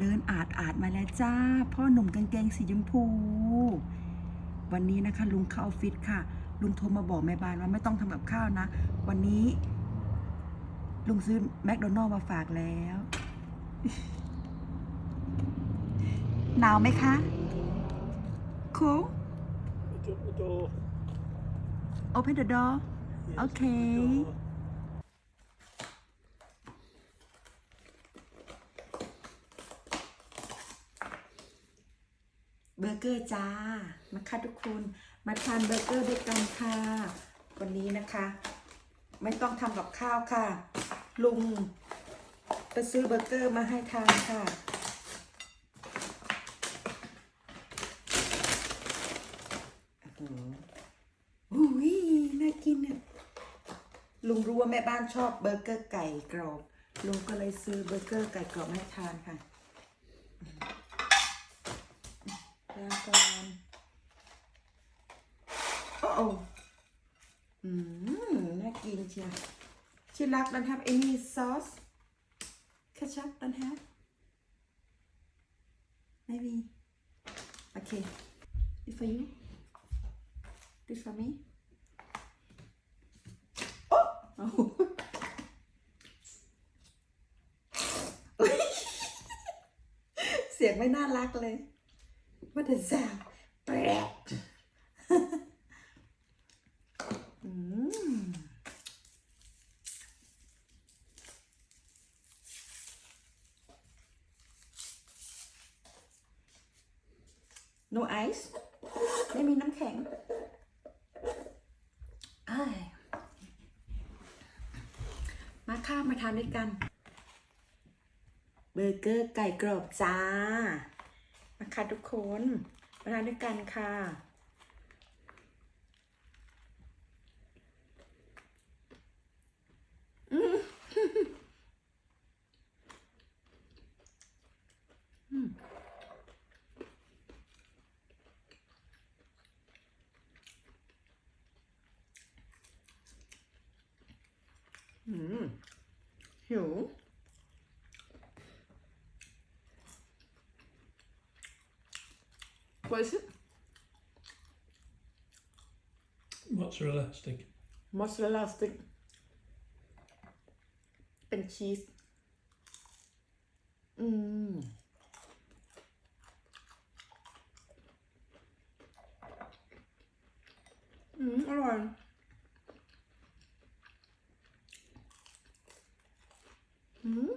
เดินอาดอาดมาแล้วจ้า พ่อหนุ่มกางเกงสีชมพู วันนี้นะคะลุงเข้าออฟฟิศค่ะ ลุงโทรมาบอกแม่บ้านว่าไม่ต้องทำกับข้าวนะ วันนี้ ลุงซื้อแมคโดนัลล์มาฝากแล้ว หนาวไหมคะคูล Open the door. open the door Yes, Okay. open the door. เเบอร์เกอร์จ้ามาค่ะทุกคนมาทานเบอร์เกอร์ด้วยกันค่ะ วันนี้นะคะ ไม่ต้องทำกับข้าวค่ะ ลุง ไปซื้อเบอร์เกอร์มาให้ทานค่ะ อุ้ยน่ากินเนี่ยลุงรู้ว่าแม่บ้านชอบเบอร์เกอร์ไก่กรอบลุงก็เลยซื้อเบอร์เกอร์ไก่กรอบมาให้ทานค่ะ ยานก่อนโอ้โหอืมน่ากินเชียวชิลักดันแฮบเอมี่ซอสเคชัพดันแฮปไม่มีโอเค this for you this for me โอ้เสียงไม่น่ารักเลย ว่าแต่แซ่บแปลกอืม no ice ไม่มีน้ำแข็ง มาข้าวมาทานด้วยกัน เบอร์เกอร์ไก่กรอบจ้า มาค่ะทุกคนมาทานด้วยกันค่ะ อืมอืมอืมหิว What is it? Mozzarella stick. Mozzarella stick. And cheese. Mmm. Mmm, -hmm. -hmm.